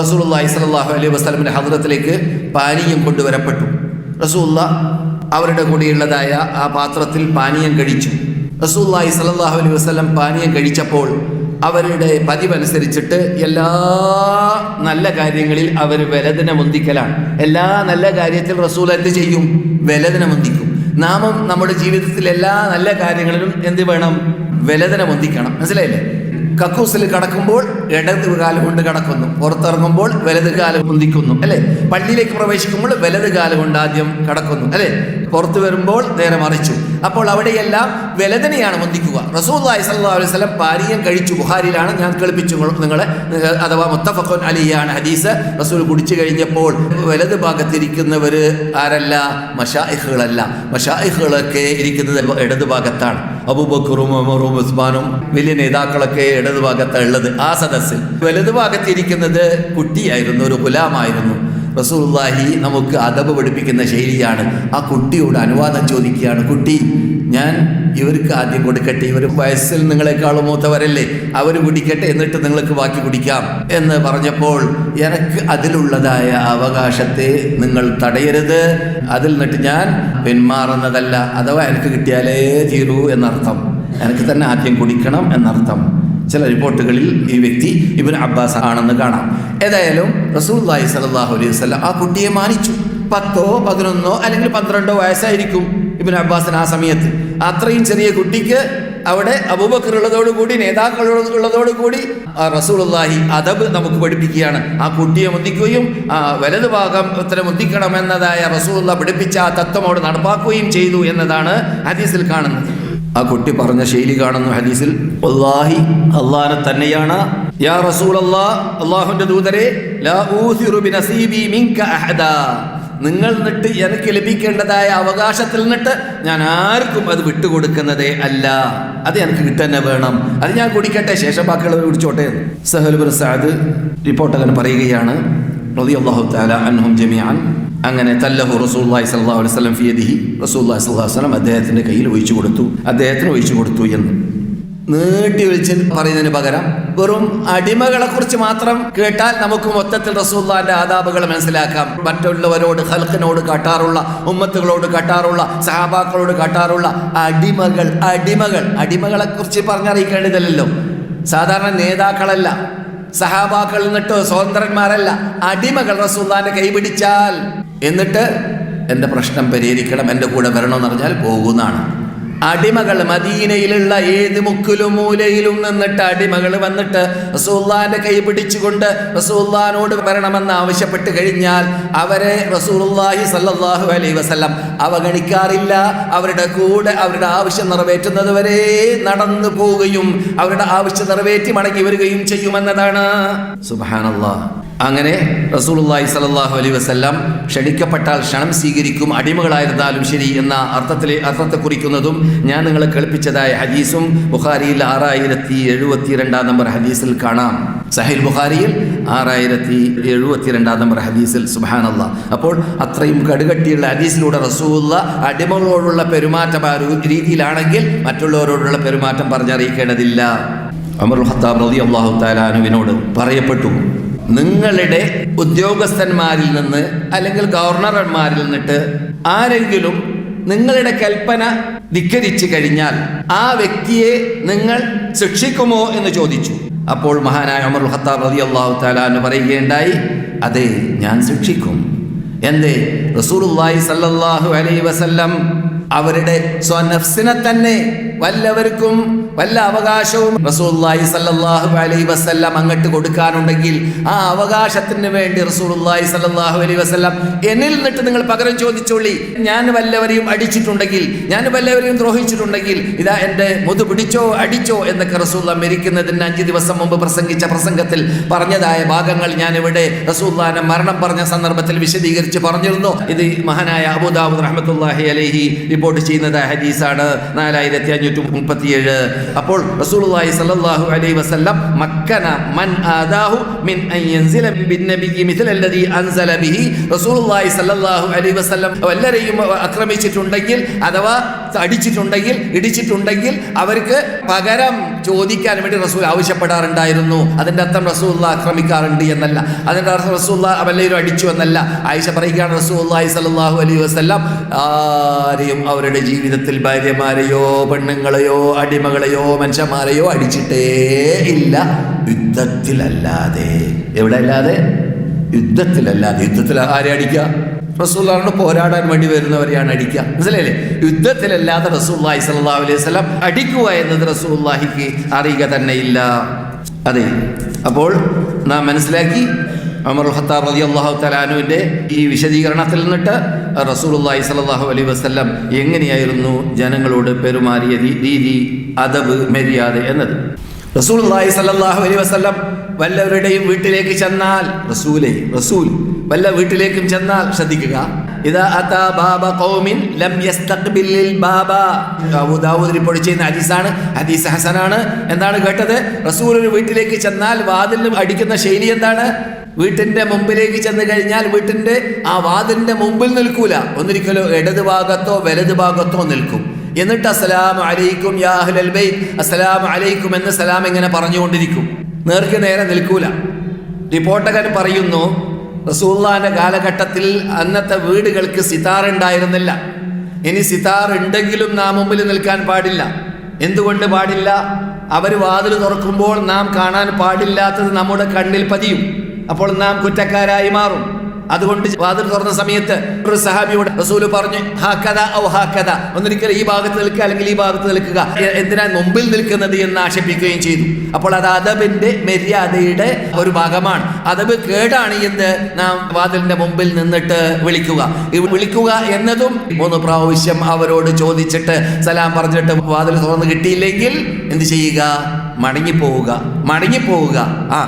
റസൂലുള്ളാഹി ഇസ്ലാഹു അലൈഹി വസ്ലമിന്റെ ഹദ്രത്തിലേക്ക് പാനീയം കൊണ്ടുവരപ്പെട്ടു. റസൂല്ല അവരുടെ കൂടെയുള്ളതായ ആ പാത്രത്തിൽ പാനീയം കഴിച്ചു. റസൂലുള്ളാഹി സലല്ലാഹു അലൈഹി വസ്ലം പാനീയം കഴിച്ചപ്പോൾ അവരുടെ പതിവനുസരിച്ചിട്ട് എല്ലാ നല്ല കാര്യങ്ങളിൽ അവർ വലതിനെ മുന്തിക്കലാണ്. എല്ലാ നല്ല കാര്യത്തിൽ റസൂൽ എന്ത് ചെയ്യും? വലതിനെ മുന്തിക്കും. നാമം നമ്മുടെ ജീവിതത്തിൽ എല്ലാ നല്ല കാര്യങ്ങളിലും എന്ത് വേണം? വലതിനെ മുന്തിക്കണം. മനസ്സിലായില്ലേ? കക്കൂസിൽ കടക്കുമ്പോൾ ഇടത് കാലം കൊണ്ട് കടക്കുന്നു. പുറത്തിറങ്ങുമ്പോൾ വലത് കാലം മുന്തിക്കുന്നു അല്ലെ? പള്ളിയിലേക്ക് പ്രവേശിക്കുമ്പോൾ വലത് കാലം കൊണ്ട് ആദ്യം കടക്കുന്നു. അല്ലെ? പുറത്തു വരുമ്പോൾ നേരെ മറിച്ചു. അപ്പോൾ അവിടെയെല്ലാം വലതിനെയാണ് വന്ദിക്കുക. റസൂല്ലായി സല്ലാ അലൈഹി സ്വലം പാനീയം കഴിച്ചു ബുഹാരിയിലാണ് ഞാൻ കേൾപ്പിച്ചു നിങ്ങളെ അഥവാ മുത്തഫഖുൻ അലിയാണ് ഹദീസ്. റസൂൽ കുടിച്ചു കഴിഞ്ഞപ്പോൾ വലത് ഭാഗത്തിരിക്കുന്നവർ ആരല്ല? മഷാഹുകളല്ല മഷാഹുകളൊക്കെ ഇരിക്കുന്നത് ഇടത് ഭാഗത്താണ്. അബൂബക്കറും അമറും ഉസ്മാനും വലിയ നേതാക്കളൊക്കെ ഇടത് ഭാഗത്താണ് ഉള്ളത് ആ സദസ്സിൽ. വലത് ഭാഗത്തിരിക്കുന്നത് കുട്ടിയായിരുന്നു ഒരു ഗുലാമായിരുന്നു. റസൂലുള്ളാഹി നമുക്ക് അദബ് പഠിപ്പിക്കുന്ന ശൈലിയാണ്. ആ കുട്ടിയോട് അനുവാദം ചോദിക്കുകയാണ് കുട്ടി ഞാൻ ഇവർക്ക് ആദ്യം കൊടുക്കട്ടെ ഇവർ വയസ്സിൽ നിങ്ങളെക്കാളും മൂത്തവരല്ലേ അവർ കുടിക്കട്ടെ എന്നിട്ട് നിങ്ങൾക്ക് ബാക്കി കുടിക്കാം. എന്ന് പറഞ്ഞപ്പോൾ എനിക്ക് അതിലുള്ളതായ അവകാശത്തെ നിങ്ങൾ തടയരുത് അതിൽ നിന്നിട്ട് ഞാൻ പിന്മാറുന്നതല്ല അഥവാ എനിക്ക് കിട്ടിയാലേ തീരൂ എന്നർത്ഥം. എനിക്ക് തന്നെ ആദ്യം കുടിക്കണം എന്നർത്ഥം. ചില റിപ്പോർട്ടുകളിൽ ഈ വ്യക്തി ഇബിൻ അബ്ബാസ് ആണെന്ന് കാണാം. ഏതായാലും റസൂല്ലാഹി സലാഹു അലൈഹി വസ്ലം ആ കുട്ടിയെ മാനിച്ചു. പത്തോ പതിനൊന്നോ അല്ലെങ്കിൽ പന്ത്രണ്ടോ വയസ്സായിരിക്കും ഇബിൻ അബ്ബാസിന് ആ സമയത്ത്. അത്രയും ചെറിയ കുട്ടിക്ക് അവിടെ അബൂബക്കർ ഉള്ളതോടുകൂടി നേതാക്കൾ ഉള്ളതോടുകൂടി റസൂലുള്ളാഹി അദബ് നമുക്ക് പഠിപ്പിക്കുകയാണ്. ആ കുട്ടിയെ മുന്തിക്കുകയും വലത് ഭാഗം ഇത്ര മുന്തിക്കണമെന്നതായ റസൂലുള്ള പഠിപ്പിച്ച ആ തത്വം അവിടെ നടപ്പാക്കുകയും ചെയ്തു എന്നതാണ് ഹദീസിൽ കാണുന്നത്. ആ കുട്ടി പറഞ്ഞ ശൈലി കാണുന്നു ഹദീസിൽ അള്ളാഹി അള്ളാഹനെ തന്നെയാണ്. യാ റസൂൽ ദൂതരെ ബിനസീബി മിൻക അഹദാ. നിങ്ങൾ നിട്ട് എനിക്ക് ലഭിക്കേണ്ടതായ അവകാശത്തിൽ നിന്നിട്ട് ഞാൻ ആർക്കും അത് വിട്ടുകൊടുക്കുന്നതേ അല്ല. അത് എനിക്ക് കിട്ടന്നെ വേണം. അത് ഞാൻ കുടിക്കട്ടെ. ശേഷം ബാക്കിയുള്ളവർ കുടിച്ചോട്ടെ സഹൽ സാദ് റിപ്പോർട്ടകൻ പറയുകയാണ് റളിയല്ലാഹു തആല അൻഹും ജമീഅൻ അങ്ങനെ തല്ലഹു റസൂലുള്ളാഹി സ്വല്ലല്ലാഹു അലൈഹി വസല്ലം ഫിയദിഹി റസൂലുള്ളാഹി സ്വല്ലല്ലാഹു അലൈഹി വസല്ലം അദ്ദേഹത്തിന്റെ കയ്യിൽ ഒഴിച്ചു കൊടുത്തു. അദ്ദേഹത്തിന് ഒഴിച്ചു കൊടുത്തു എന്ന്. നീട്ടി വിളിച്ച് പറയുന്നതിന് പകരം വെറും അടിമകളെ കുറിച്ച് മാത്രം കേട്ടാൽ നമുക്ക് മൊത്തത്തിൽ റസൂല്ലാന്റെ ആദാബുകൾ മനസ്സിലാക്കാം. മറ്റുള്ളവരോട് ഹൽക്കിനോട് കാട്ടാറുള്ള ഉമ്മത്തുകളോട് കാട്ടാറുള്ള സഹാബാക്കളോട് കാട്ടാറുള്ള അടിമകൾ അടിമകൾ. അടിമകളെ കുറിച്ച് പറഞ്ഞറിയിക്കേണ്ടതില്ലല്ലോ. സാധാരണ നേതാക്കളല്ല സഹാബാക്കൾ എന്നിട്ട് സ്വതന്ത്രന്മാരല്ല അടിമകൾ റസൂല്ലാന്റെ കൈ പിടിച്ചാൽ എന്നിട്ട് എന്റെ പ്രശ്നം പരിഹരിക്കണം എന്റെ കൂടെ വരണമെന്ന് പറഞ്ഞാൽ പോകുന്നതാണ്. അടിമകൾ മദീനയിലുള്ള ഏത് മുക്കിലും മൂലയിലും നിന്നിട്ട് അടിമകൾ വന്നിട്ട് റസൂള്ളാന്റെ കൈ പിടിച്ചുകൊണ്ട് റസൂള്ളാനോട് വരണമെന്ന് ആവശ്യപ്പെട്ട് കഴിഞ്ഞാൽ അവരെ റസൂലുള്ളാഹി സല്ലല്ലാഹു അലൈഹി വസല്ലം അവഗണിക്കാറില്ല. അവരുടെ കൂടെ അവരുടെ ആവശ്യം നിറവേറ്റുന്നത് വരെ നടന്നു പോവുകയും അവരുടെ ആവശ്യം നിറവേറ്റി മടങ്ങി വരികയും ചെയ്യുമെന്നതാണ്. സുബ്ഹാനല്ലാഹ്. അങ്ങനെ റസൂലുള്ളാഹി സ്വല്ലല്ലാഹു അലൈ വസല്ലം ക്ഷണിക്കപ്പെട്ടാൽ ക്ഷണം സ്വീകരിക്കും അടിമകളായിരുന്നാലും ശരി എന്ന അർത്ഥത്തിലെ അർത്ഥത്തെ കുറിക്കുന്നതും ഞാൻ നിങ്ങളെ കേൾപ്പിച്ചതായ ഹദീസും ബുഖാരിയിൽ ആറായിരത്തി എഴുപത്തി രണ്ടാം നമ്പർ ഹദീസിൽ കാണാം. സഹിൽ ബുഖാരിയിൽ ആറായിരത്തി എഴുപത്തി രണ്ടാം നമ്പർ ഹദീസിൽ സുബാനല്ല അപ്പോൾ അത്രയും കടുകട്ടിയുള്ള ഹദീസിലൂടെ റസൂല്ല അടിമകളോടുള്ള പെരുമാറ്റം ആ രീതിയിലാണെങ്കിൽ മറ്റുള്ളവരോടുള്ള പെരുമാറ്റം പറഞ്ഞറിയിക്കേണ്ടതില്ല. അമർ ഖത്താബ് റതി അള്ളാഹു താലാനുവിനോട് പറയപ്പെട്ടു. നിങ്ങളുടെ ഉദ്യോഗസ്ഥന്മാരിൽ നിന്ന് അല്ലെങ്കിൽ ഗവർണർമാരിൽ നിന്നിട്ട് ആരെങ്കിലും നിങ്ങളുടെ കൽപ്പന ധിക്കരിച്ചു കഴിഞ്ഞാൽ ആ വ്യക്തിയെ നിങ്ങൾ ശിക്ഷിക്കുമോ എന്ന് ചോദിച്ചു. അപ്പോൾ മഹാനായ അമർ ഖത്താബ് റതി അള്ളാഹു താലാന്ന് പറയുകയുണ്ടായി അതെ ഞാൻ ശിക്ഷിക്കും. എന്തേ? റസൂലുള്ളാഹി സല്ലല്ലാഹു അലൈ വസല്ലം അവരുടെ സ്വനഫ്സിനെ തന്നെ വല്ലവർക്കും വല്ല അവകാശവും റസൂലുള്ളാഹി സല്ലാഹു അലൈ വസല്ലം അങ്ങോട്ട് കൊടുക്കാനുണ്ടെങ്കിൽ ആ അവകാശത്തിന് വേണ്ടി റസൂലുള്ളാഹി സല്ലാഹു അലൈ വസല്ലം എന്നിൽ നിന്നിട്ട് നിങ്ങൾ പകരം ചോദിച്ചോളി. ഞാൻ വല്ലവരെയും അടിച്ചിട്ടുണ്ടെങ്കിൽ ഞാൻ വല്ലവരെയും ദ്രോഹിച്ചിട്ടുണ്ടെങ്കിൽ ഇതാ എന്റെ മുതു പിടിച്ചോ അടിച്ചോ എന്നൊക്കെ റസൂല്ല മരിക്കുന്നതിന് അഞ്ച് ദിവസം മുമ്പ് പ്രസംഗിച്ച പ്രസംഗത്തിൽ പറഞ്ഞതായ ഭാഗങ്ങൾ ഞാൻ ഇവിടെ റസൂല്ലാനെ മരണം പറഞ്ഞ സന്ദർഭത്തിൽ വിശദീകരിച്ച് പറഞ്ഞിരുന്നു. ഇത് മഹാനായ അബുദാബുദ് റഹ്മത്തുള്ളാഹി അലൈഹി റിപ്പോർട്ട് ചെയ്യുന്നത് ഹദീസാണ്. നാലായിരത്തി അഞ്ഞൂറ്റി മുപ്പത്തിയേഴ് അപ്പോൾ റസൂലുള്ളാഹി സ്വല്ലല്ലാഹു അലൈഹി വസല്ലം മക്കന മൻ ആദാഹു മിൻ അൻ അൻസല ബിഹി റസൂലുള്ളാഹി സ്വല്ലല്ലാഹു അലൈഹി വസല്ലം ആക്രമിച്ചിട്ടുണ്ടെങ്കിൽ അഥവാ അടിച്ചിട്ടുണ്ടെങ്കിൽ ഇടിച്ചിട്ടുണ്ടെങ്കിൽ അവർക്ക് പകരം ചോദിക്കാൻ വേണ്ടി റസൂൽ ആവശ്യപ്പെടാറുണ്ടായിരുന്നു. അതിന്റെ അർത്ഥം റസൂല്ല ആക്രമിക്കാറുണ്ട് എന്നല്ല. അതിന്റെ അർത്ഥം റസൂൽ അവല്ലെങ്കിലും അടിച്ചു എന്നല്ല. ആയിഷ പറയുകയാണ് റസൂല്ലായി സലാഹു അലൈഹി വസല്ലം ആരെയും അവരുടെ ജീവിതത്തിൽ ഭാര്യമാരെയോ പെണ്ണുങ്ങളെയോ അടിമകളെയോ മനുഷ്യന്മാരെയോ അടിച്ചിട്ടേ ഇല്ല. യുദ്ധത്തിലല്ലാതെ. എവിടെ അല്ലാതെ യുദ്ധത്തിലല്ലാതെ. യുദ്ധത്തിൽ ആരെ അടിക്കുക? റസൂള്ളാറിന് പോരാടാൻ വേണ്ടി വരുന്നവരെയാണ് അടിക്കുക. മനസ്സിലല്ലേ യുദ്ധത്തിലല്ലാതെ റസൂല്ലാഹി സല്ലല്ലാഹു അലൈഹി സ്വലം അടിക്കുക എന്നത് റസൂള്ളാഹിക്ക് അറിയുക തന്നെ ഇല്ല. അതെ. അപ്പോൾ നാം മനസ്സിലാക്കി അമർ ഹത്താർ റതി അള്ളാഹു തലാനുവിന്റെ ഈ വിശദീകരണത്തിൽ നിന്നിട്ട് റസൂലുല്ലാഹി സലാഹു അലൈഹി വസല്ലം എങ്ങനെയായിരുന്നു ജനങ്ങളോട് പെരുമാറിയ രീതി അദബ് മര്യാദ എന്നത്? റസൂലുള്ളാഹി സലാഹു അലൈഹി വസല്ലം വല്ലവരുടെയും വീട്ടിലേക്ക് ചെന്നാൽ റസൂലേ റസൂൽ വല്ല വീട്ടിലേക്കും ചെന്നാൽ ശ്രദ്ധിക്കുക. ഖൗമിൻ ലം ബാബ. ദാവൂദ് ഹദീസാണ്. ഹദീസ് ഹസനാണ്. എന്താണ് കേട്ടത്? റസൂൽ ഒരു വീട്ടിലേക്ക് ചെന്നാൽ വാതിലിന് അടിക്കുന്ന ശൈലി എന്താണ്? വീട്ടിന്റെ മുമ്പിലേക്ക് ചെന്ന് കഴിഞ്ഞാൽ വീട്ടിന്റെ ആ വാതിലിന്റെ മുമ്പിൽ നിൽക്കൂല. ഒന്നിരിക്കലോ ഇടത് ഭാഗത്തോ വലത് ഭാഗത്തോ നിൽക്കും. എന്നിട്ട് അസ്സലാം അലൈക്കും യാ അഹ്ലൽ അസ്സലാം അലൈക്കും എന്ന് സലാം ഇങ്ങനെ പറഞ്ഞുകൊണ്ടിരിക്കും. നേർക്ക് നേരെ നിൽക്കൂല. റിപ്പോർട്ടകൻ പറയുന്നു റസൂള്ളാന്റെ കാലഘട്ടത്തിൽ അന്നത്തെ വീടുകൾക്ക് സിതാർ ഉണ്ടായിരുന്നില്ല. ഇനി സിതാർ ഉണ്ടെങ്കിലും നാം മുമ്പിൽ നിൽക്കാൻ പാടില്ല. എന്തുകൊണ്ട് പാടില്ല? അവർ വാതിൽ തുറക്കുമ്പോൾ നാം കാണാൻ പാടില്ലാത്തത് നമ്മുടെ കണ്ണിൽ പതിയും. അപ്പോൾ നാം കുറ്റക്കാരായി മാറും. അതുകൊണ്ട് വാതിൽ തുറന്ന സമയത്ത് ഒരു സഹാബിയോട് റസൂൽ പറഞ്ഞു ഹാക്കഥ ഔ ഹാക്കഥ ഒന്നിരിക്കൽ ഈ ഭാഗത്ത് നിൽക്കുക അല്ലെങ്കിൽ ഈ ഭാഗത്ത് നിൽക്കുക. എന്തിനാ മുമ്പിൽ നിൽക്കുന്നത് എന്ന് ആക്ഷേപിക്കുകയും ചെയ്തു. അപ്പോൾ അത് അദബിന്റെ മര്യാദയുടെ ഒരു ഭാഗമാണ്. അദബ് കേടാണ് എന്ന് നാം വാതിലിന്റെ മുമ്പിൽ നിന്നിട്ട് വിളിക്കുക. വിളിക്കുക എന്നതും മൂന്ന് പ്രാവശ്യം അവരോട് ചോദിച്ചിട്ട് സലാം പറഞ്ഞിട്ട് വാതിൽ തുറന്ന് കിട്ടിയില്ലെങ്കിൽ എന്ത് ചെയ്യുക? മടങ്ങിപ്പോവുക. മടങ്ങിപ്പോവുക. ആ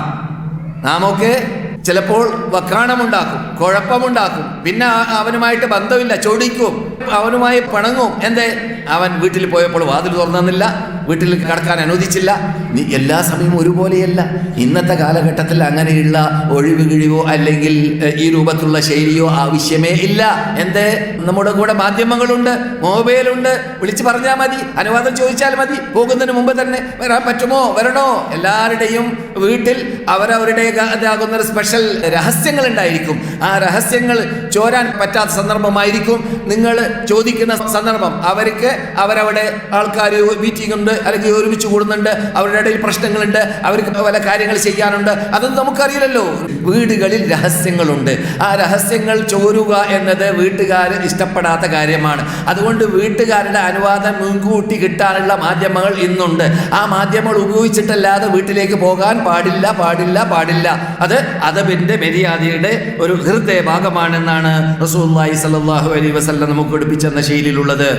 നാമൊക്കെ ചിലപ്പോൾ വക്കാണമുണ്ടാക്കും. കുഴപ്പമുണ്ടാക്കും. പിന്നെ അവനുമായിട്ട് ബന്ധമില്ല. ചൊടിക്കും അവനുമായി പിണങ്ങും. എന്തേ? അവൻ വീട്ടിൽ പോയപ്പോൾ വാതിൽ തുറന്നില്ല വീട്ടിൽ കടക്കാൻ അനുവദിച്ചില്ല. നീ എല്ലാ സമയവും ഒരുപോലെയല്ല. ഇന്നത്തെ കാലഘട്ടത്തിൽ അങ്ങനെയുള്ള ഒഴിവ് കിഴിവോ അല്ലെങ്കിൽ ഈ രൂപത്തിലുള്ള ശൈലിയോ ആവശ്യമേ ഇല്ല. എന്തേ? നമ്മുടെ കൂടെ മാധ്യമങ്ങളുണ്ട്. മൊബൈലുണ്ട്. വിളിച്ചു പറഞ്ഞാൽ മതി. അനുവാദം ചോദിച്ചാൽ മതി. പോകുന്നതിന് മുമ്പ് തന്നെ വരാൻ പറ്റുമോ? വരണോ? എല്ലാവരുടെയും വീട്ടിൽ അവരവരുടെ ഇതാകുന്ന സ്പെഷ്യൽ രഹസ്യങ്ങൾ ഉണ്ടായിരിക്കും. ആ രഹസ്യങ്ങൾ ചോരാൻ പറ്റാത്ത സന്ദർഭമായിരിക്കും. നിങ്ങൾ ചോദിക്കുന്ന സന്ദർഭം അവർക്ക് അവരവിടെ ആൾക്കാർ മീറ്റിംഗ് ഉണ്ട് അല്ലെങ്കിൽ ഒരുമിച്ച് കൂടുന്നുണ്ട് അവരുടെ ഇടയിൽ പ്രശ്നങ്ങളുണ്ട് അവർക്ക് പല കാര്യങ്ങൾ ചെയ്യാനുണ്ട് അതൊന്നും നമുക്കറിയില്ലല്ലോ. വീടുകളിൽ രഹസ്യങ്ങളുണ്ട്. ആ രഹസ്യങ്ങൾ ചോരുക എന്നത് വീട്ടുകാർ ഇഷ്ടപ്പെടാത്ത കാര്യമാണ്. അതുകൊണ്ട് വീട്ടുകാരുടെ അനുവാദം മുൻകൂട്ടി കിട്ടാനുള്ള മാധ്യമങ്ങൾ ഇന്നുണ്ട്. ആ മാധ്യമങ്ങൾ ഉപയോഗിച്ചിട്ടല്ലാതെ വീട്ടിലേക്ക് പോകാൻ പാടില്ല പാടില്ല പാടില്ല. അത് അതബിന്റെ മര്യാദയുടെ ഒരു ഹൃദയ ഭാഗമാണെന്നാണ് റസൂല്ലായി സ്വല്ലല്ലാഹു അലൈഹി വസല്ലം നമുക്ക് പഠിപ്പിച്ചെന്ന ശൈലിയിലുള്ളത്.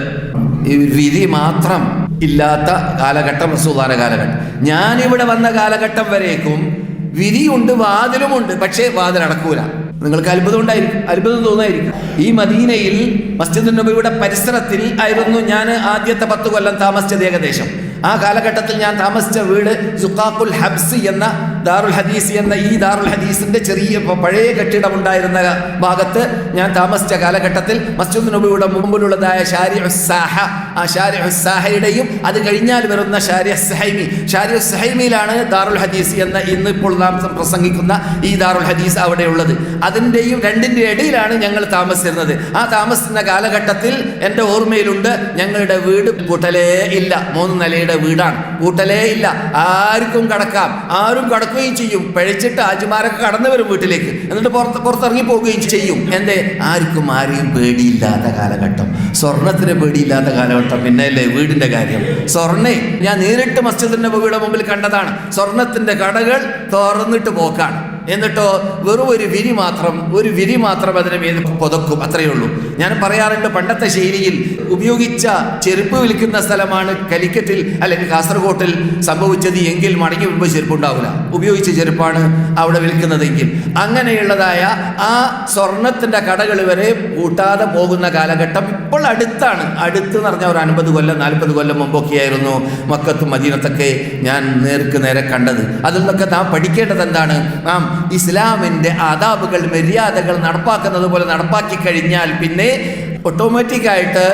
ഈ വിധി മാത്രം ഇല്ലാത്ത കാലഘട്ടം റസൂദാന കാലഘട്ടം. ഞാനിവിടെ വന്ന കാലഘട്ടം വരേക്കും വിധിയുണ്ട് വാതിലുമുണ്ട് പക്ഷേ വാതിൽ അടക്കൂല നിങ്ങൾക്ക് അത്ഭുതം ഉണ്ടായിരിക്കും അത്ഭുതം തോന്നായിരിക്കും. ഈ മദീനയിൽ മസ്ജിദ് നബിയുടെ പരിസരത്തിൽ ആയിരുന്നു ഞാൻ ആദ്യത്തെ പത്ത് കൊല്ലം താമസിച്ചത് ഏകദേശം. ആ കാലഘട്ടത്തിൽ ഞാൻ താമസിച്ച വീട് സുഖാഖുൽ ഹബ്സ് എന്ന ദാറുൽ ഹദീസ് എന്ന ഈ ദാറുൽ ഹദീസിന്റെ ചെറിയ പഴയ കെട്ടിടമുണ്ടായിരുന്ന ഭാഗത്ത് ഞാൻ താമസിച്ച കാലഘട്ടത്തിൽ മസ്ജിദ് നബിയുടെ മുമ്പിലുള്ളതായ ഷാരി ഉസ്സാഹ ആ ഷാരി ഉസ്സാഹയുടെയും അത് കഴിഞ്ഞാൽ വരുന്ന ഷാരി സഹൈമി. ഷാരി സഹൈമിയിലാണ് ദാറുൽ ഹദീസ് എന്ന ഇന്നിപ്പോൾ നാം പ്രസംഗിക്കുന്ന ഈ ദാറുൽ ഹദീസ് അവിടെയുള്ളത്. അതിന്റെയും രണ്ടിന്റെ ഇടയിലാണ് ഞങ്ങൾ താമസിച്ചിരുന്നത്. ആ താമസിക്കുന്ന കാലഘട്ടത്തിൽ എന്റെ ഓർമ്മയിലുണ്ട് ഞങ്ങളുടെ വീട് കൂട്ടലേ ഇല്ല. മൂന്ന് നിലയുടെ വീടാണ്. കൂട്ടലേ ഇല്ല. ആർക്കും കടക്കാം. ആരും കടക്കുകയും ചെയ്യും. പഴിച്ചിട്ട് ആജിമാരൊക്കെ കടന്നു വരും വീട്ടിലേക്ക്. എന്നിട്ട് പുറത്ത് പുറത്തിറങ്ങി പോവുകയും ചെയ്യും. എന്തേ? ആർക്കും ആരെയും പേടിയില്ലാത്ത കാലഘട്ടം. സ്വർണത്തിന് പേടിയില്ലാത്ത കാലഘട്ടം. പിന്നെ അല്ലേ വീടിന്റെ കാര്യം. സ്വർണേ ഞാൻ നേരിട്ട് മസ്ജിദിന്റെ വീട് മുമ്പിൽ കണ്ടതാണ്. സ്വർണത്തിന്റെ കടകൾ തുറന്നിട്ട് പോക്കാണ്. എന്നിട്ടോ വെറും ഒരു വിരി മാത്രം ഒരു വിരി മാത്രം അതിന് മേൽ പുതക്കും. അത്രയേ ഉള്ളൂ. ഞാൻ പറയാറുണ്ട് പണ്ടത്തെ ശൈലിയിൽ ഉപയോഗിച്ച ചെരുപ്പ് വിൽക്കുന്ന സ്ഥലമാണ് കലിക്കറ്റിൽ അല്ലെങ്കിൽ കാസർഗോട്ടിൽ സംഭവിച്ചത് എങ്കിൽ മടങ്ങി വരുമ്പോൾ ചെരുപ്പ് ഉണ്ടാവില്ല ഉപയോഗിച്ച ചെരുപ്പാണ് അവിടെ വിൽക്കുന്നതെങ്കിൽ. അങ്ങനെയുള്ളതായ ആ സ്വർണത്തിന്റെ കടകൾ വരെ കൂട്ടാതെ പോകുന്ന കാലഘട്ടം ഇപ്പോൾ അടുത്താണ്. അടുത്ത് എന്ന് പറഞ്ഞാൽ ഒരു അൻപത് കൊല്ലം നാൽപ്പത് കൊല്ലം മുമ്പൊക്കെയായിരുന്നു മക്കത്തും മദീനത്തൊക്കെ ഞാൻ നേർക്ക് നേരെ കണ്ടത്. അതിൽ നിന്നൊക്കെ നാം പഠിക്കേണ്ടത് എന്താണ്? നാം ഇസ്ലാമിന്റെ ആദാബുകൾ മര്യാദകൾ നടപ്പാക്കുന്നത് പോലെ നടപ്പാക്കി കഴിഞ്ഞാൽ പിന്നെ ഓട്ടോമാറ്റിക്കായിട്ട്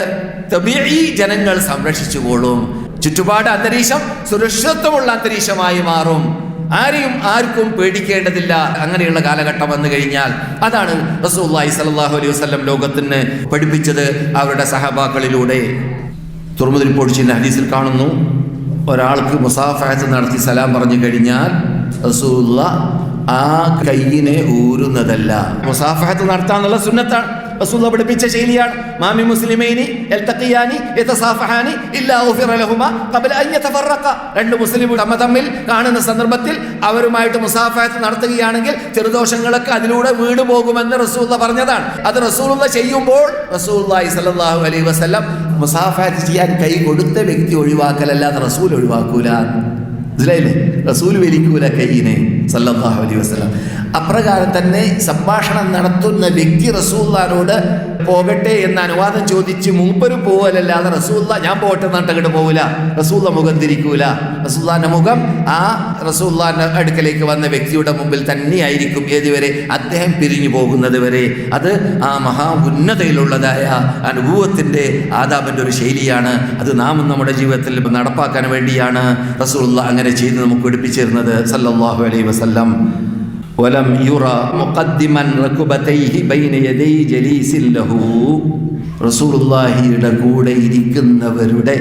തബീഈ ജനങ്ങൾ സംരക്ഷിച്ചുകൊള്ളും. ചുറ്റുപാട് അന്തരീക്ഷം സുരക്ഷിതത്വമുള്ള അന്തരീക്ഷമായി മാറും. ആരെയും ആർക്കും പേടിക്കേണ്ടതില്ല. അങ്ങനെയുള്ള കാലഘട്ടം വന്നു കഴിഞ്ഞാൽ അതാണ് റസൂല്ലായി സലാഹു അലൈഹി വസ്ലം ലോകത്തിന് പഠിപ്പിച്ചത് അവരുടെ സഹബാക്കളിലൂടെ. തുറമുതിൽ പൊടിച്ചിരുന്ന ഹദീസിൽ കാണുന്നു ഒരാൾക്ക് മുസാഫാത്ത് നടത്തി സലാം പറഞ്ഞു കഴിഞ്ഞാൽ റസൂല്ല ആ കയ്യിനെ ഊരുന്നതല്ല. മുസാഫാത്ത് നടത്താന്നുള്ള സുന്നത്താണ്. റസൂല്ല പഠിപ്പിച്ച ശൈലിയാണ്. മാമി മുസ്ലിമൈനി എൽ യതസാഫഹാനി ഇല്ലാ ഉഫിറ ലഹുമാ ഖബല അൻ രണ്ട് മുസ്ലിം തമ്മ തമ്മിൽ കാണുന്ന സന്ദർഭത്തിൽ അവരുമായിട്ട് മുസാഫഹത്ത് നടത്തുകയാണെങ്കിൽ ചെറുദോഷങ്ങളൊക്കെ അതിലൂടെ വീട് പോകുമെന്ന് റസൂള്ള പറഞ്ഞതാണ്. അത് റസൂലുള്ള ചെയ്യുമ്പോൾ റസൂലുള്ളാഹി സല്ലല്ലാഹു അലൈഹി വസല്ലം മുസാഫഹത്ത് ചെയ്യാൻ കൈ കൊടുത്ത വ്യക്തി ഒഴിവാക്കലല്ലാതെ റസൂൽ ഒഴിവാക്കൂല. മനസ്സിലായില്ലേ? റസൂൽ വലിക്കൂല കയ്യിനെ സല്ലല്ലാഹു അലൈഹി വസല്ലം. അപ്രകാരം തന്നെ സംഭാഷണം നടത്തുന്ന വ്യക്തി റസൂല്ലാനോട് പോകട്ടെ എന്ന് അനുവാദം ചോദിച്ച് മൂപ്പര് പോവലല്ലാതെ റസൂല്ല ഞാൻ പോകട്ടെ എന്നിട്ട് അങ്ങോട്ട് പോവില്ല റസൂല്ല മുഖം തിരിക്കൂല. റസൂല്ലാന്റെ മുഖം ആ റസൂല്ലാന്റെ അടുക്കലേക്ക് വന്ന വ്യക്തിയുടെ മുമ്പിൽ തന്നെയായിരിക്കും ഏതുവരെ അദ്ദേഹം പിരിഞ്ഞു പോകുന്നത് വരെ. അത് ആ മഹാ ഉന്നതയിലുള്ളതായ അനുഭവത്തിന്റെ ആദാബിന്റെ ഒരു ശൈലിയാണ്. അത് നാം നമ്മുടെ ജീവിതത്തിൽ നടപ്പാക്കാൻ വേണ്ടിയാണ് റസൂല്ല അങ്ങനെ ചെയ്ത് നമുക്ക് പഠിപ്പിച്ചിരുന്നത് സല്ലാഹു അലൈ വസല്ലം. ولم يرى مقدما ركبتيه بين يدي جليس له റസൂലുള്ളാഹിയുടെ കൂടെ ഇരിക്കുന്നവരുടെ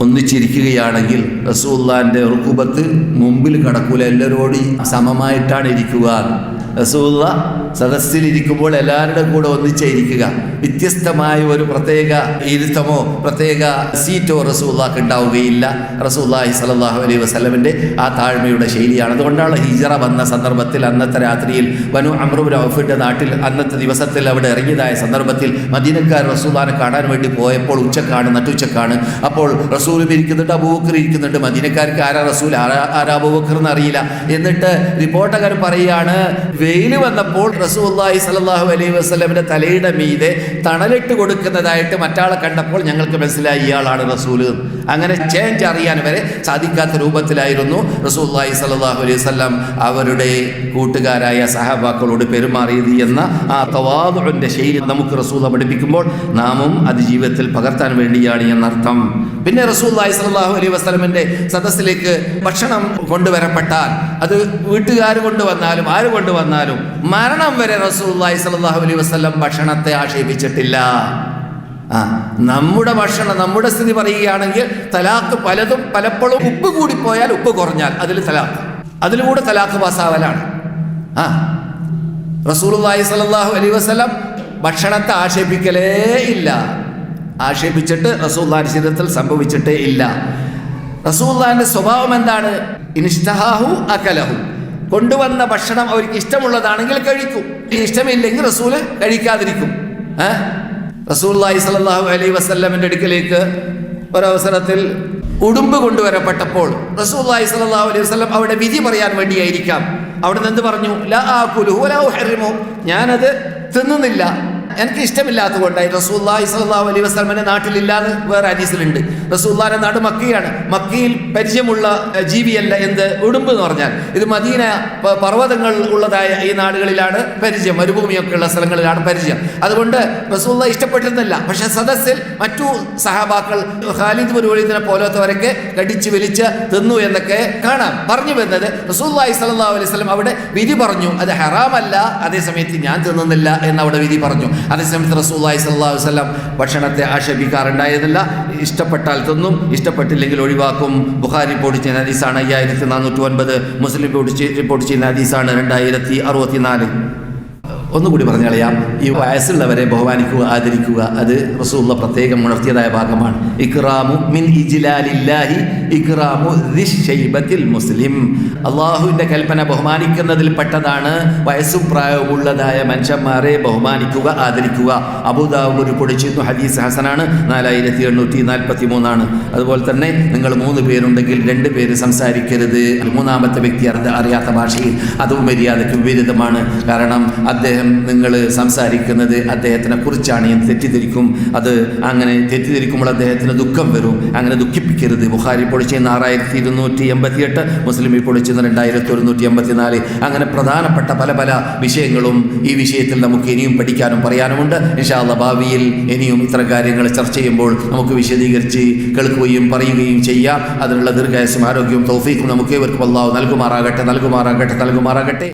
ഒന്നിച്ചിരിക്കുകയാണെങ്കിൽ റസൂല്ലാൻ്റെ റുക്കുബത്ത് മുമ്പിൽ കടക്കൂല എല്ലാവരോടും സമമായിട്ടാണ് ഇരിക്കുക റസൂല്ല സദസ്സിലിരിക്കുമ്പോൾ എല്ലാവരുടെ കൂടെ ഒന്നിച്ചിരിക്കുക വ്യത്യസ്തമായ ഒരു പ്രത്യേക ഇരുത്തമോ പ്രത്യേക സീറ്റോ റസൂല്ലാക്ക് ഉണ്ടാവുകയില്ല. റസൂല്ലാഹി സലാഹു അലൈഹി വസ്ലമിന്റെ ആ താഴ്മയുടെ ശൈലിയാണ്. അതുകൊണ്ടാണ് ഹിജറ വന്ന സന്ദർഭത്തിൽ അന്നത്തെ രാത്രിയിൽ വനു അമ്രുബ് ഔഫിന്റെ നാട്ടിൽ അന്നത്തെ ദിവസത്തിൽ അവിടെ ഇറങ്ങിയതായ സന്ദർഭത്തിൽ മദീനക്കാർ റസൂല്ലാനെ കാണാൻ വേണ്ടി പോയപ്പോൾ ഉച്ചക്കാണ് നട്ടുച്ചക്കാണ്. അപ്പോൾ റസൂലും ഇരിക്കുന്നുണ്ട് അബൂബക്കർ ഇരിക്കുന്നുണ്ട്. മദീനക്കാർക്ക് ആരാ റസൂൽ? ആരാ ആരാ അബൂബക്കർ എന്നറിയില്ല. എന്നിട്ട് റിപ്പോർട്ടകർ പറയുകയാണ് വെയിൽ വന്നപ്പോൾ റസൂല്ലാഹി സലാഹു അലൈഹി വസ്ലമിന്റെ തലയുടെ മീതെ തണലിട്ട് കൊടുക്കുന്നതായിട്ട് മറ്റാളെ കണ്ടപ്പോൾ ഞങ്ങൾക്ക് മനസ്സിലായി ഇയാളാണ് റസൂൽ അങ്ങനെ ചേഞ്ച് അറിയാൻ വരെ സാധിക്കാത്ത രൂപത്തിലായിരുന്നു റസൂല്ലാഹി സലാഹു അലൈഹി വസ്ലം അവരുടെ കൂട്ടുകാരായ സഹബാക്കളോട് പെരുമാറിയത് എന്ന ആ തവാദുവിന്റെ ശൈലി നമുക്ക് റസൂല പഠിപ്പിക്കുമ്പോൾ നാമും അത് ജീവിതത്തിൽ പകർത്താൻ വേണ്ടിയാണ് എന്നർത്ഥം. പിന്നെ റസൂല്ലാഹി സലാഹു അലൈ വസ്ലമിന്റെ സദസ്സിലേക്ക് ഭക്ഷണം കൊണ്ടുവരപ്പെട്ടാൽ അത് വീട്ടുകാർ കൊണ്ടുവന്നാലും ആര് കൊണ്ടുവന്നാലും മരണം വരെ റസൂല്ലാഹി സലാഹു അലൈ വസ്ലം ഭക്ഷണത്തെ ആക്ഷേപിച്ചിട്ടില്ല. ആ നമ്മുടെ ഭക്ഷണം നമ്മുടെ സ്ഥിതി പറയുകയാണെങ്കിൽ തലാക്ക് പലതും പലപ്പോഴും ഉപ്പ് കൂടിപ്പോയാൽ ഉപ്പ് കുറഞ്ഞാൽ അതിൽ തലാക്ക് അതിലൂടെ തലാക്ക് പാസ്സാവലാണ് ആ സ്വല്ലല്ലാഹു അലൈഹി വസ്ലം ഭക്ഷണത്തെ ആക്ഷേപിക്കലേ ഇല്ല. ആക്ഷേപിച്ചിട്ട് റസൂള്ളാന്റെ ജീവിതത്തിൽ സംഭവിച്ചിട്ടേ ഇല്ല. റസൂല്ലാന്റെ സ്വഭാവം എന്താണ്? ഇനിഷ്ടഹാഹു അകലഹു. കൊണ്ടുവന്ന ഭക്ഷണം അവർക്ക് ഇഷ്ടമുള്ളതാണെങ്കിൽ കഴിക്കും. ഇഷ്ടമില്ലെങ്കിൽ റസൂൽ കഴിക്കാതിരിക്കും. ഏഹ് റസൂല്ലാഹി സ്വല്ലല്ലാഹു അലൈഹി വസല്ലമിന്റെ അടുക്കലേക്ക് ഒരവസരത്തിൽ ഉടുമ്പ് കൊണ്ടുവരപ്പെട്ടപ്പോൾ റസൂല്ലായി സലാഹു അലൈഹി വസ്ലം അവിടെ വിധി പറയാൻ വേണ്ടിയായിരിക്കാം. അവിടെ നിന്ന് പറഞ്ഞു? ലാ ആ കുലുഹു ലാ ഹെറിമോ ഞാനത് തിന്നുന്നില്ല. എനിക്ക് ഇഷ്ടമില്ലാത്തതുകൊണ്ടായി റസൂല്ലാഹി സ്വല്ലല്ലാഹു അലൈഹി വസല്ലമിന്റെ നാട്ടിലില്ലാന്ന് വേറെ അനീസിലുണ്ട് റസൂല്ലാന്റെ നാട് മക്കയാണ്. മക്കയിൽ പരിചയമുള്ള ജീവിയല്ല എന്ത്? ഉടുമ്പ് എന്ന് പറഞ്ഞാൽ. ഇത് മദീന പർവതങ്ങൾ ഉള്ളതായ ഈ നാടുകളിലാണ് പരിചയം. മരുഭൂമിയൊക്കെ ഉള്ള സ്ഥലങ്ങളിലാണ് പരിചയം. അതുകൊണ്ട് റസൂല്ല ഇഷ്ടപ്പെട്ടിരുന്നില്ല പക്ഷെ സദസ്സിൽ മറ്റു സഹാബാക്കൾ ഖാലിദ് മുരുവലിദിനെ പോലത്തവരൊക്കെ കടിച്ച് വലിച്ച് തിന്നു എന്നൊക്കെ കാണാം. പറഞ്ഞു വരുന്നത് റസൂല്ലാഹി സ്വല്ലല്ലാഹു അലൈഹി വസല്ലം അവിടെ വിധി പറഞ്ഞു. അത് ഹറാമല്ല. അതേസമയത്ത് ഞാൻ തിന്നുന്നില്ല എന്ന് അവിടെ വിധി പറഞ്ഞു. അതേസമയത്ത് റസൂല്ലായി അലൈഹി വസല്ലം ഭക്ഷണത്തെ ആക്ഷേപിക്കാറുണ്ടായിരുന്നില്ല. ഇഷ്ടപ്പെട്ടാൽ തിന്നും ഇഷ്ടപ്പെട്ടില്ലെങ്കിൽ ഒഴിവാക്കും. ബുഖാരി റിപ്പോർട്ട് ചെയ്യുന്ന ഹദീസാണ് അയ്യായിരത്തി നാനൂറ്റി ഒൻപത് മുസ്ലിം റിപ്പോർട്ട് ചെയ്യുന്ന ഹദീസാണ് രണ്ടായിരത്തി അറുപത്തി നാല് ഒന്നുകൂടി പറഞ്ഞു കളയാം ഈ വയസ്സുള്ളവരെ ബഹുമാനിക്കുക ആദരിക്കുക അത് റസൂള്ള പ്രത്യേകം ഉണർത്തിയതായ ഭാഗമാണ്. ഇക്റാമു മിൻ ഇജ്ലാലില്ലാഹി ഇക്റാമു ദിശൈബത്തിൽ മുസ്ലിം. അള്ളാഹുവിന്റെ കൽപ്പന ബഹുമാനിക്കുന്നതിൽ പെട്ടതാണ് വയസ്സും പ്രായവുമുള്ളതായ മനുഷ്യന്മാരെ ബഹുമാനിക്കുക ആദരിക്കുക. അബുദാബുൽ പൊടിച്ചിരുന്നു ഹദീസ് ഹസനാണ് നാലായിരത്തി എണ്ണൂറ്റി നാൽപ്പത്തി മൂന്നാണ് അതുപോലെ തന്നെ നിങ്ങൾ മൂന്ന് പേരുണ്ടെങ്കിൽ രണ്ട് പേര് സംസാരിക്കരുത്. മൂന്നാമത്തെ വ്യക്തി അറിയ- അറിയാത്ത ഭാഷയിൽ അതും മര്യാദയ്ക്ക് വിപരീതമാണ് കാരണം അദ്ദേഹം നിങ്ങൾ സംസാരിക്കുന്നത് അദ്ദേഹത്തിനെ കുറിച്ചാണ്. എന്ന് തെറ്റിദ്ധരിക്കും? അത് അങ്ങനെ തെറ്റിദ്ധരിക്കുമ്പോൾ അദ്ദേഹത്തിന് ദുഃഖം വരും. അങ്ങനെ ദുഃഖിപ്പിക്കരുത്. ബുഹാരി പൊളിച്ച് ആറായിരത്തി ഇരുന്നൂറ്റി എൺപത്തിയെട്ട് മുസ്ലിമിൽ പൊളിച്ച് രണ്ടായിരത്തി ഒരുന്നൂറ്റി എൺപത്തിനാല് അങ്ങനെ പ്രധാനപ്പെട്ട പല പല വിഷയങ്ങളും ഈ വിഷയത്തിൽ നമുക്ക് ഇനിയും പഠിക്കാനും പറയാനുമുണ്ട്. ഇൻഷാല്ല ഭാവിയിൽ ഇനിയും ഇത്തരം കാര്യങ്ങൾ ചർച്ച ചെയ്യുമ്പോൾ നമുക്ക് വിശദീകരിച്ച് കേൾക്കുകയും പറയുകയും ചെയ്യാം. അതിനുള്ള ദീർഘായസും ആരോഗ്യവും തൗഫീഖും നമുക്ക് ഇവർക്ക് അള്ളാഹു നൽകുമാറാകട്ടെ നൽകുമാറാകട്ടെ നൽകുമാറാകട്ടെ.